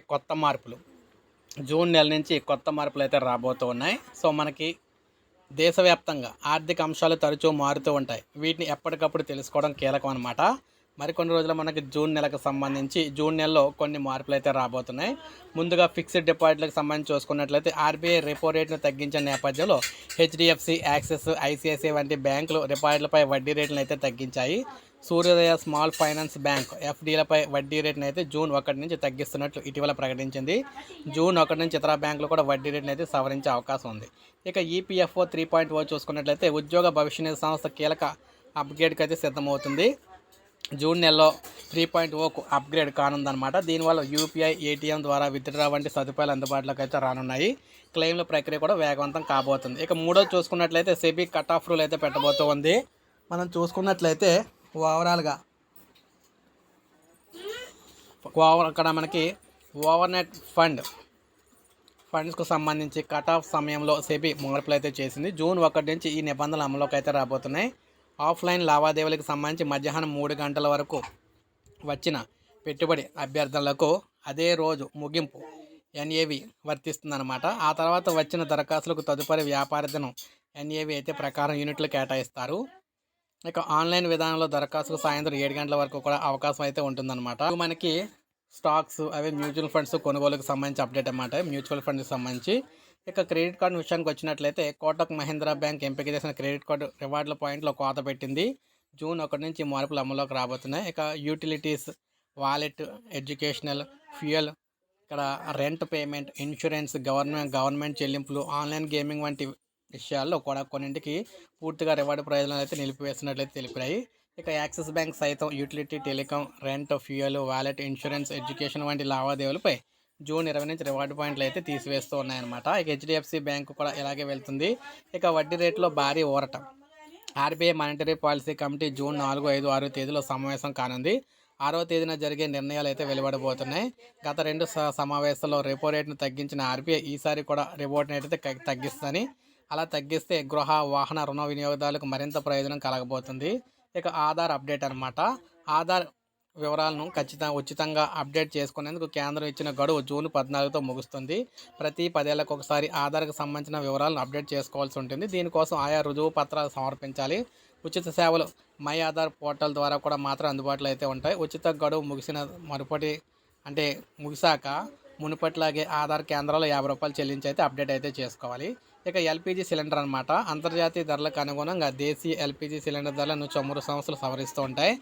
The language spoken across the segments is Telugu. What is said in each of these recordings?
కొత్త మార్పులు? జూన్ నెల నుంచి కొత్త మార్పులు అయితే రాబోతూ ఉన్నాయి. సో మనకి దేశవ్యాప్తంగా ఆర్థిక అంశాలు తరచూ మారుతూ ఉంటాయి. వీటిని ఎప్పటికప్పుడు తెలుసుకోవడం కీలకం అనమాట మరికొన్ని రోజులు మనకి జూన్ నెలకు సంబంధించి జూన్ నెలలో కొన్ని మార్పులు అయితే రాబోతున్నాయి. ముందుగా ఫిక్స్డ్ డిపాజిట్లకు సంబంధించి చూసుకున్నట్లయితే ఆర్బీఐ రెపో రేట్ను తగ్గించిన నేపథ్యంలో హెచ్డిఎఫ్సి యాక్సిస్ ఐసిఐసిఐ వంటి బ్యాంకులు డిపాజిట్లపై వడ్డీ రేట్లను అయితే తగ్గించాయి. సూర్యోదయ స్మాల్ ఫైనాన్స్ బ్యాంక్ ఎఫ్డీలపై వడ్డీ రేట్ని అయితే జూన్ ఒకటి నుంచి తగ్గిస్తున్నట్లు ఇటీవల ప్రకటించింది. జూన్ ఒకటి నుంచి ఇతర బ్యాంకులు కూడా వడ్డీ రేట్ని అయితే సవరించే అవకాశం ఉంది. ఇక ఈపీఎఫ్ఓ త్రీ పాయింట్ ఓ చూసుకున్నట్లయితే ఉద్యోగ భవిష్య నిధి సంస్థ కీలక అప్గ్రేడ్కి అయితే సిద్ధమవుతుంది. జూన్ నెలలో త్రీ పాయింట్ ఓకు అప్గ్రేడ్ కానుందనమాట దీనివల్ల యూపీఐ ఏటీఎం ద్వారా విత్డ్రా వంటి సదుపాయాలు అందుబాటులోకి అయితే రానున్నాయి. క్లెయిమ్ల ప్రక్రియ కూడా వేగవంతం కాబోతుంది. ఇక మూడోది చూసుకున్నట్లయితే సెబీ కట్ ఆఫ్ రూల్ అయితే పెట్టబోతూ ఉంది. మనం చూసుకున్నట్లయితే ఓవరాల్గా ఓవర్ అక్కడ మనకి ఓవర్నెట్ ఫండ్ ఫండ్స్కు సంబంధించి కట్ ఆఫ్ సమయంలో సెబీ మార్పులు అయితే చేసింది. జూన్ ఒకటి నుంచి ఈ నిబంధనలు అమలులోకి అయితే రాబోతున్నాయి. ఆఫ్లైన్ లావాదేవీలకు సంబంధించి మధ్యాహ్నం మూడు గంటల వరకు వచ్చిన పెట్టుబడి అభ్యర్థనలకు అదే రోజు ముగింపు ఎన్ఏవి వర్తిస్తుందన్నమాట. ఆ తర్వాత వచ్చిన దరఖాస్తులకు తదుపరి వ్యాపార దినం ఎన్ఏవి అయితే ప్రకారం యూనిట్లు కేటాయిస్తారు. ఇక ఆన్లైన్ విధానంలో దరఖాస్తుకు సాయంత్రం ఏడు గంటల వరకు కూడా అవకాశం అయితే ఉంటుందన్నమాట. మనకి స్టాక్స్ అవి మ్యూచువల్ ఫండ్స్ కొనుగోలుకు సంబంధించి అప్డేట్ అన్నమాట. మ్యూచువల్ ఫండ్కి సంబంధించి ఇక క్రెడిట్ కార్డు విషయానికి వచ్చినట్లయితే కోటక్ మహీంద్రా బ్యాంక్ ఎంపిక చేసిన క్రెడిట్ కార్డు రివార్డుల పాయింట్లో కోత పెట్టింది. జూన్ ఒకటి నుంచి మార్పులు అమల్లోకి రాబోతున్నాయి. ఇక యూటిలిటీస్ వాలెట్ ఎడ్యుకేషనల్ ఫ్యూయల్ ఇక్కడ rent payment insurance government government చెల్లింపులు ఆన్లైన్ గేమింగ్ వంటి విషయాల్లో కూడా కొన్నింటికి పూర్తిగా రివార్డు ప్రయోజనాలు అయితే నిలిపివేస్తున్నట్లయితే తెలిపాయి. ఇక యాక్సిస్ బ్యాంక్ సైతం utility telecom rent fuel wallet insurance education వంటి లావాదేవీలపై జూన్ ఇరవై నుంచి రివార్డ్ పాయింట్లు అయితే తీసివేస్తూ ఉన్నాయన్నమాట. ఇక హెచ్డిఎఫ్సి బ్యాంకు కూడా ఇలాగే వెళ్తుంది. ఇక వడ్డీ రేట్లో భారీ ఊరట. RBI monetary policy committee June నాలుగు ఐదు ఆరు తేదీలో సమావేశం కానుంది. ఆరో తేదీన జరిగే నిర్ణయాలు అయితే వెలువడబోతున్నాయి. గత రెండు స- సమావేశాల్లో రెపో రేట్ను తగ్గించిన ఆర్బీఐ ఈసారి కూడా రెపో రేట్ అయితే తగ్గిస్తుందని. అలా తగ్గిస్తే గృహ వాహన రుణ వినియోగదారులకు మరింత ప్రయోజనం కలగబోతుంది. ఇక ఆధార్ అప్డేట్ అనమాట ఆధార్ వివరాలను ఖచ్చితంగా ఉచితంగా అప్డేట్ చేసుకునేందుకు కేంద్రం ఇచ్చిన గడువు జూన్ పద్నాలుగుతో ముగుస్తుంది. ప్రతి పదేళ్ళకు ఒకసారి ఆధార్కు సంబంధించిన వివరాలను అప్డేట్ చేసుకోవాల్సి ఉంటుంది. దీనికోసం ఆయా రుజువు పత్రాలు సమర్పించాలి. ఉచిత సేవలు మై ఆధార్ పోర్టల్ ద్వారా కూడా మాత్రం అందుబాటులో అయితే ఉంటాయి. ఉచిత గడువు ముగిసిన మరుపటి అంటే ముగిసాక మునుపట్లాగే ఆధార్ కేంద్రాలు యాభై రూపాయలు చెల్లించి అయితే అప్డేట్ అయితే చేసుకోవాలి. ఇక ఎల్పిజి సిలిండర్ అనమాట అంతర్జాతీయ ధరలకు అనుగుణంగా దేశీయ ఎల్పిజి సిలిండర్ ధరలను చమురు సంస్థలు సవరిస్తూ ఉంటాయి.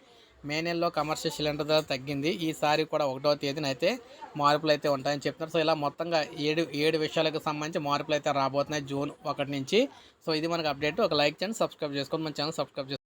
మే నెలలో కమర్షియల్ సిలిండర్ ధర తగ్గింది. ఈసారి కూడా ఒకటో తేదీన అయితే మార్పులు అయితే ఉంటాయని చెప్తున్నారు. సో ఇలా మొత్తంగా ఏడు ఏడు విషయాలకు సంబంధించి మార్పులు అయితే రాబోతున్నాయి జూన్ ఒకటి నుంచి. సో ఇది మనకు అప్డేట్ ఒక లైక్ చేయండి సబ్స్క్రైబ్ చేసుకోండి. మన ఛానల్ సబ్స్క్రైబ్ చేసుకోండి